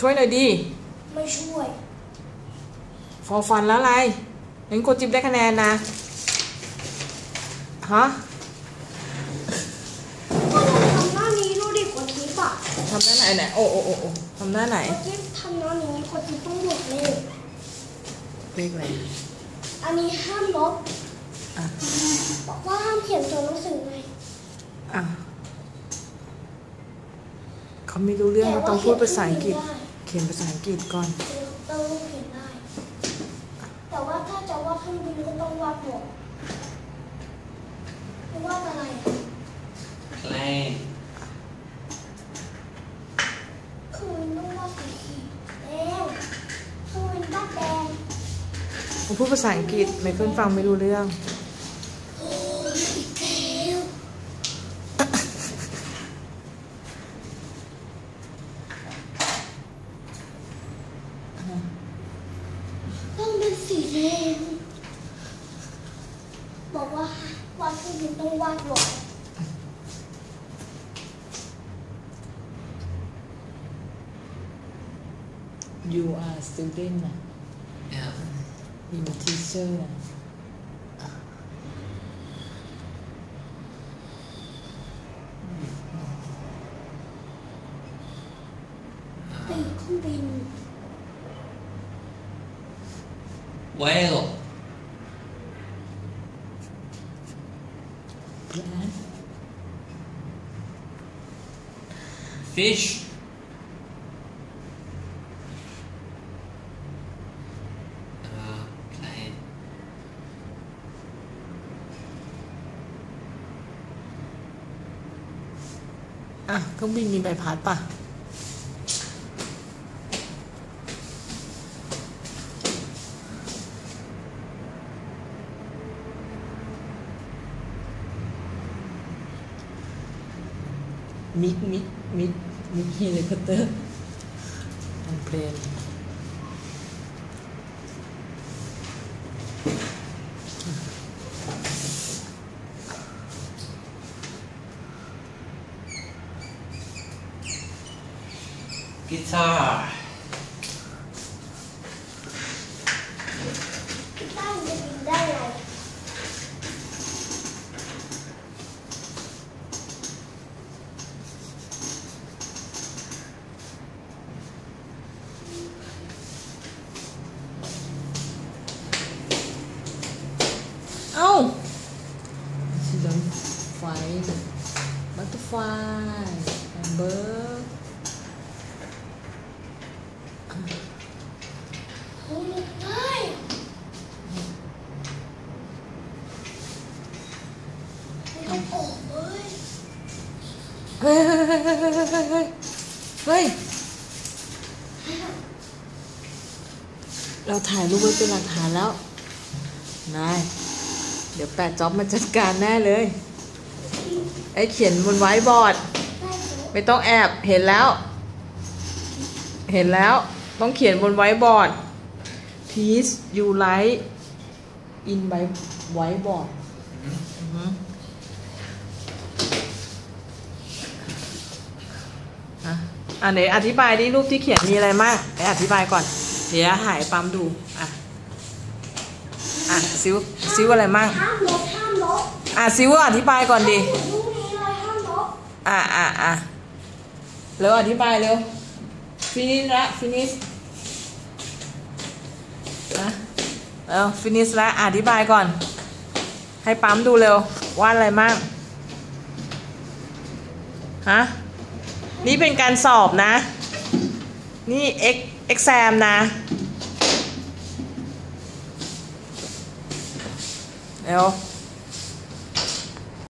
ช่วยหน่อยดิไม่ช่วยฟอฟันแล้วอะไรงั้นโคจิบได้คะแนนนะ ฮะก็ลองทำหน้านี้ดูดิกดทิปอะทำหน้าไหนไหนโอ้โอ้โอ้โอ้ทำหน้าไหนกดทิปทำหน้านี้กดทิปต้องหยุดเลยเลขอะไรอันนี้ห้ามลบอะบอกว่าห้ามเขียนตัวหนังสือไงอะเขาไม่รู้เรื่องเขาต้องพูดภาษาอังกฤษเขียนภาษาอังกฤษก่อนต้องเขียนได้ แต่ว่าถ้าจะวาดเครื่องบินก็ต้องวาดหมวกไม่วาดอะไรอะแกลงเครื่องบินต้องวาดสีเขียวแดงเครื่องบินวาดแดงผมพูดภาษาอังกฤษไมเคิลฟังไม่รู้เรื่อง อีกแล้วต้องเป็น สีแดงบอกว่าวาดเครื่องบินต้องวาดหมวก you are student นะเนี่ย you teacher นะ ปีกเครื่องบิน เวล Plant fish เอ่อแกลงอะเครื่องบินมีใบพัดป่ะ มิกมิกมิกมิกเฮลิคอปเตอร์มันเพลนกีตาร์ กีตาร์มันจะบินได้ไง เอ้า สีดำไฟบัตเตอร์ไฟแอมเบอร์เฮ้ยได้ไม่ต้องออกเลยเฮ้ยเฮ้ยเฮ้ยเฮ้ยเฮ้ย เราถ่ายรูปไว้เป็นหลักฐานแล้ว นาย ดี๋ยวแปดจ็อบมาจัดการแน่เลย ไอ้เขียนบนไว้บอร์ด ไม่ต้องแอบเห็นแล้ว เห็นแล้วต้องเขียนบนไว้บอร์ด please you write in by whiteboard อะอะไหนอธิบายดิรูปที่เขียนมีอะไรมากไหนอธิบายก่อน เดี๋ยวหายปั๊มดู ซิวซิวอะไรมั่งห้ามลบห้ามลบอะซิวอธิบายก่อนดิรู้นี้เลยห้ามลบอะอะอะเร็วอธิบายเร็วฟินิชละฟินิชนะเร็วฟินิชละอธิบายก่อน ให้ปั๊มดูเร็วว่าอะไรมั่งฮะนี่เป็นการสอบนะ นี่เอ็กเอ็กแซมนะ 没有